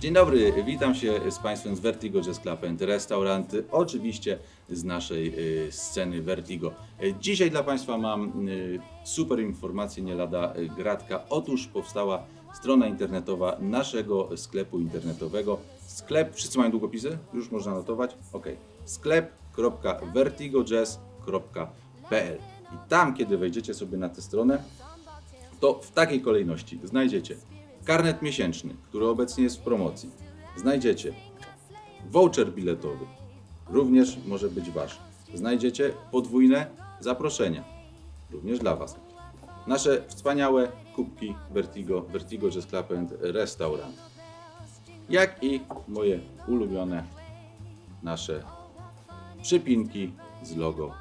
Dzień dobry, witam się z Państwem z Vertigo Jazz Club and Restaurant, oczywiście z naszej y, sceny Vertigo. Y, Dzisiaj dla Państwa mam y, super informację, nie lada y, gratka. Otóż powstała strona internetowa naszego sklepu internetowego. Sklep, wszyscy mają długopisy? Już można notować? Ok. sklep.vertigojazz.pl I tam, kiedy wejdziecie sobie na tę stronę, to w takiej kolejności znajdziecie karnet miesięczny, który obecnie jest w promocji. Znajdziecie voucher biletowy, również może być wasz. Znajdziecie podwójne zaproszenia, również dla was. Nasze wspaniałe kubki Vertigo, Vertigo Jazz Club and Restaurant. Jak i moje ulubione nasze przypinki z logo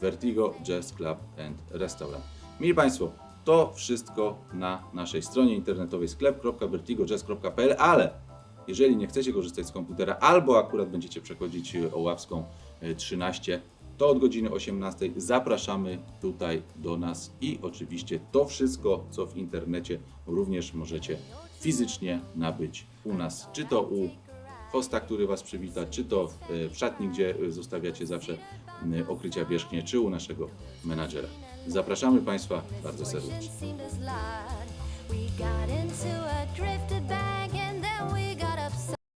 Vertigo Jazz Club and Restaurant. Mili Państwo, to wszystko na naszej stronie internetowej sklep.vertigojazz.pl, ale jeżeli nie chcecie korzystać z komputera albo akurat będziecie przechodzić e, Oławską e, 13, to od godziny 18 zapraszamy tutaj do nas i oczywiście to wszystko, co w internecie również możecie fizycznie nabyć u nas, czy to u hosta, który Was przywita, czy to e, w szatni, gdzie e, zostawiacie zawsze okrycia wierzchnie, czy u naszego menadżera. Zapraszamy Państwa bardzo serdecznie.